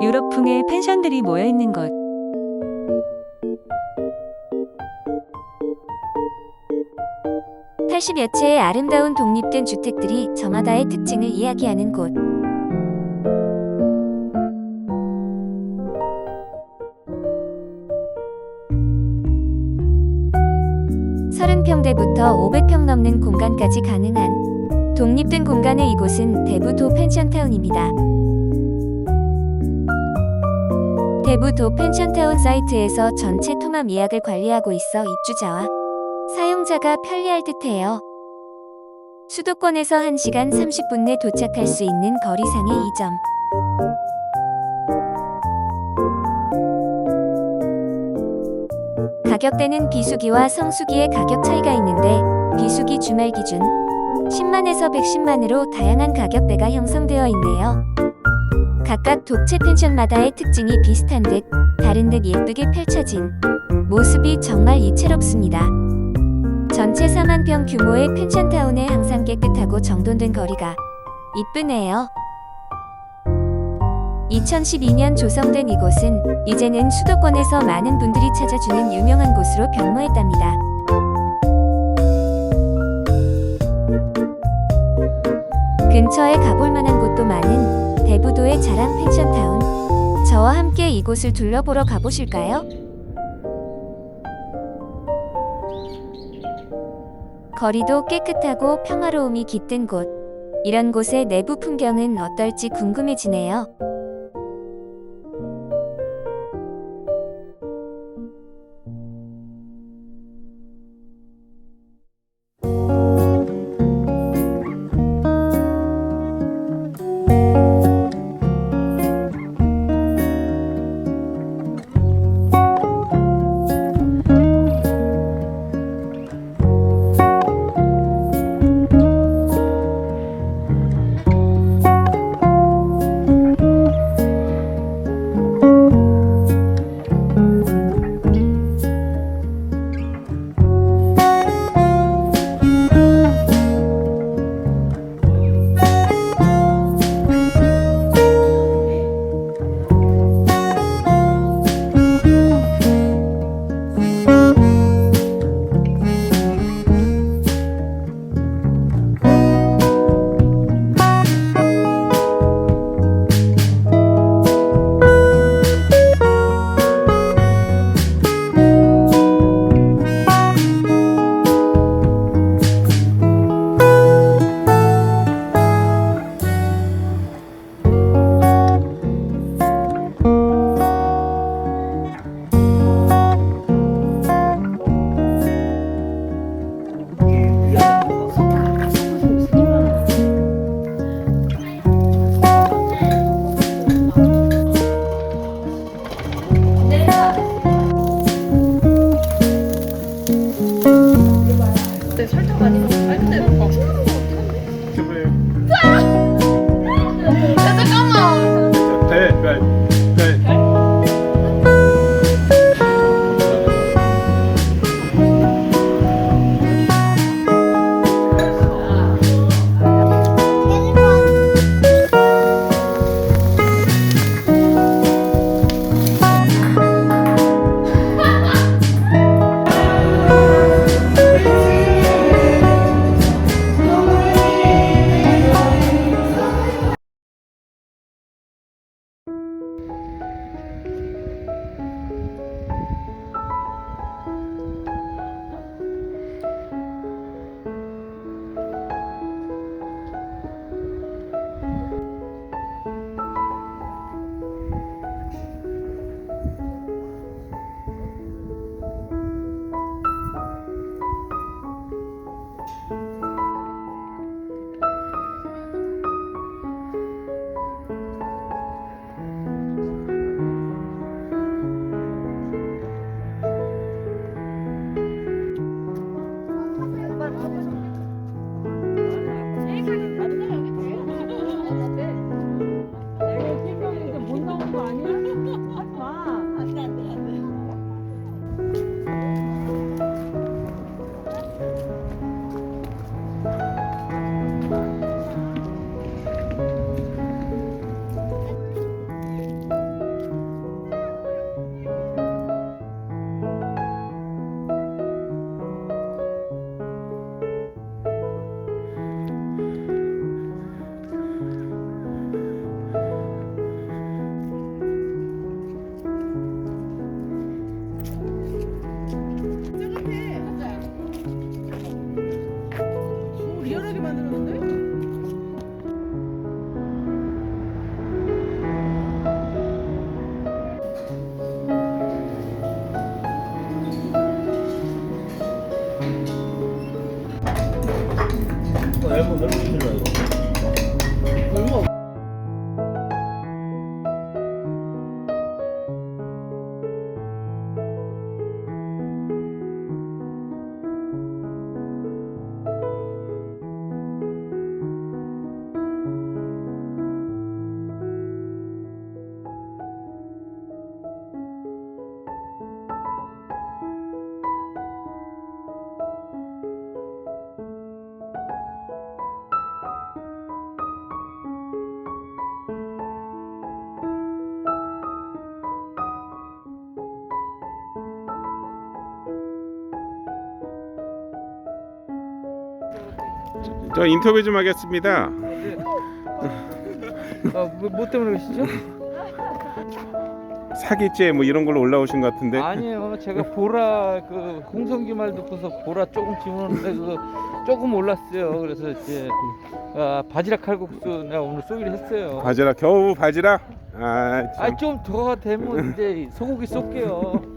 유럽풍의 펜션들이 모여 있는 곳. 팔십 여 채의 아름다운 독립된 주택들이 저마다의 특징을 이야기하는 곳. 서른 평대부터 500평 넘는 공간까지 가능한 독립된 공간의 이곳은 대부 도 펜션타운입니다. 대부 도 펜션타운 사이트에서 전체 통합 예약을 관리하고 있어 입주자와 사용자가 편리할 듯해요. 수도권에서 1시간 30분 내 도착할 수 있는 거리상의 이 점. 가격대는 비수기와 성수기의 가격 차이가 있는데 비수기 주말 기준 10만에서 110만으로 다양한 가격대가 형성되어 있네요. 각각 독채 펜션마다의 특징이 비슷한 듯 다른 듯 예쁘게 펼쳐진 모습이 정말 이채롭습니다. 전체 4만 평 규모의 펜션타운에 항상 깨끗하고 정돈된 거리가 이쁘네요. 2012년 조성된 이곳은 이제는 수도권에서 많은 분들이 찾아주는 유명한 곳으로 변모했답니다. 근처에 가볼 만한 곳도 많은 대부도의 자랑 펜션타운. 저와 함께 이곳을 둘러보러 가보실까요? 거리도 깨끗하고 평화로움이 깃든 곳. 이런 곳의 내부 풍경은 어떨지 궁금해지네요. 저 인터뷰 좀 하겠습니다. 아, 뭐, 뭐 때문에 그러시죠? 사기죄 뭐 이런 걸로 올라오신 것 같은데. 아니에요. 제가 보라 그 홍성기 말 듣고서 보라 조금 집어넣는데 그거 조금 올랐어요. 그래서 이제 아, 바지락 칼국수 내가 오늘 쏘기로 했어요. 바지락 겨우 바지락. 아, 참. 아좀더 되면 이제 소고기 쏠게요.